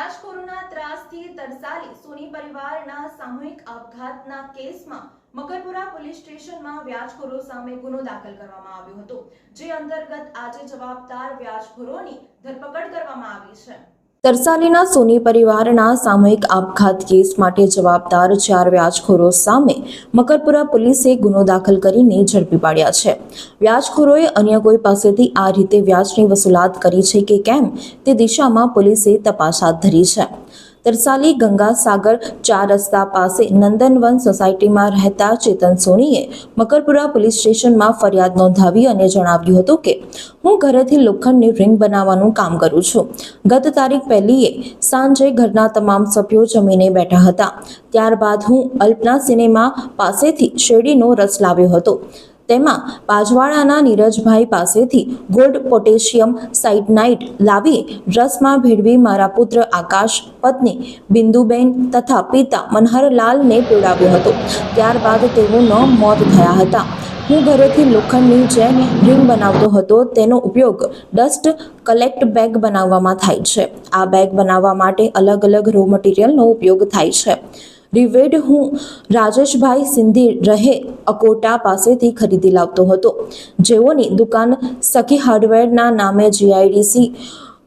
વ્યાજખોરોના ત્રાસથી તરસાલી. સોની પરિવારના સામૂહિક આપઘાતના કેસમાં મકરપુરા પોલીસ સ્ટેશનમાં વ્યાજખોરો સામે ગુનો દાખલ કરવામાં આવ્યો હતો, જે અંતર્ગત આજે જવાબદાર વ્યાજખોરોની ધરપકડ કરવામાં આવી છે. તરસાલીના સોની પરિવારના સામૂહિક આપઘાત કેસ માટે જવાબદાર ચાર વ્યાજખોરો સામે મકરપુરા પોલીસે ગુનો દાખલ કરીને ઝડપી પાડ્યા છે. વ્યાજખોરોએ અન્ય કોઈ પાસેથી આ રીતે વ્યાજની વસૂલાત કરી છે કે કેમ તે દિશામાં પોલીસે તપાસ હાથ ધરી છે. તરસાલી ગંગા સાગર ચાર રસ્તા પાસે નંદનવન સોસાયટીમાં રહેતા ચેતન સોનીએ મકરપુરા પોલીસ સ્ટેશનમાં ફરિયાદ નોંધાવી અને જણાવ્યું હતું કે, હું ઘરેથી લોખંડની રિંગ બનાવવાનું કામ કરું છું. ગત તારીખ પહેલીએ સાંજે ઘરના તમામ સભ્યો જમીને બેઠા હતા. ત્યારબાદ હું અલ્પના સિનેમા પાસેથી શેરડીનો રસ લાવ્યો હતો. તેમાં પાજવાડાના નીરજભાઈ પાસેથી ગોલ્ડ પોટેશિયમ સાઇટનાઇટ લાવી રસમાં ભેળવી મારા પુત્ર આકાશ, પત્ની બિંદુબેન તથા પિતા મનહરલાલને પીવડાવ્યો હતો. ત્યારબાદ તેઓનો મોત થયા હતા. હું ઘરેથી લોખંડની જે રિંગ બનાવતો હતો. તેનો ઉપયોગ ડસ્ટ કલેક્ટ બેગ બનાવવામાં થાય છે. આ બેગ બનાવવા માટે અલગ અલગ રો મટીરિયલનો ઉપયોગ થાય છે. રિવેડ હું રાજેશભાઈ સિંધી રહે અકોટા પાસેથી ખરીદી લાવતો હતો. જેઓની દુકાન સખી હાર્ડવેરના નામે જીઆઈડીસી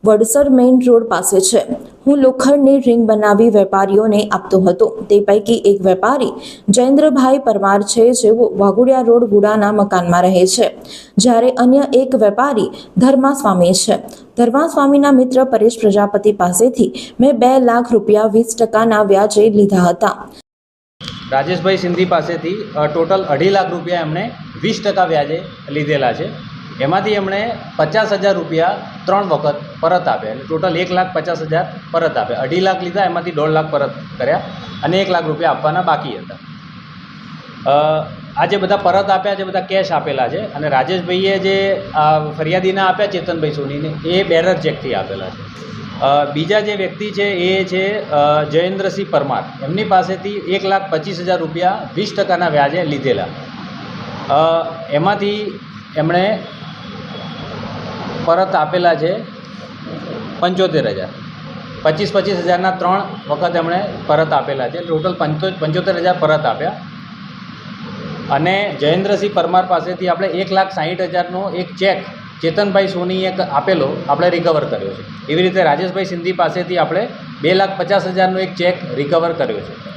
વડસર મેઇન રોડ પાસે છે. હું લોખંડની રિંગ બનાવી વેપારીઓને આપતો હતો. તે પૈકી એક વેપારી જયેન્દ્રભાઈ પરમાર છે, જેઓ વાઘોડિયા રોડ ગુડાના મકાનમાં રહે છે, જ્યારે અન્ય એક વેપારી ધર્મા સ્વામી છે. ધર્મા સ્વામીના મિત્ર પરેશ પ્રજાપતિ પાસેથી મેં બે લાખ રૂપિયા વીસ ટકાના વ્યાજે લીધા હતા. રાજેશભાઈ સિંધી પાસેથી ટોટલ અઢી લાખ રૂપિયા એમણે વીસ ટકા વ્યાજે લીધેલા છે. એમાંથી એમણે પચાસ હજાર રૂપિયા ત્રણ વખત પરત આપ્યા એટલે ટોટલ એક લાખ પચાસ હજાર પરત આપ્યા અઢી લાખ લીધા, એમાંથી દોઢ લાખ પરત કર્યા અને એક લાખ રૂપિયા આપવાના બાકી હતા. આ જે બધા પરત આપ્યા છે બધા કેશ આપેલા છે અને રાજેશભાઈએ જે ફરિયાદીના આપ્યા, ચેતનભાઈ સોનીને, એ બેરર ચેકથી આપેલા છે. બીજા જે વ્યક્તિ છે એ છે જયેન્દ્રસિંહ પરમાર. એમની પાસેથી એક લાખ પચીસ હજાર રૂપિયા વીસ ટકાના વ્યાજે લીધેલા. એમાંથી એમણે પરત આપેલા છે પંચોતેર હજાર. પચીસ પચીસ હજારના ત્રણ વખત એમણે પરત આપેલા છે. ટોટલ પંચો, પંચોતેર હજાર પરત આપ્યા. અને જયેન્દ્રસિંહ પરમાર પાસેથી આપણે એક લાખ સાહીઠ હજારનો એક ચેક ચેતનભાઈ સોનીએ આપેલો, આપણે રિકવર કર્યો છે. એવી રીતે રાજેશભાઈ સિંધી પાસેથી આપણે બે લાખ પચાસ હજારનો એક ચેક રિકવર કર્યો છે.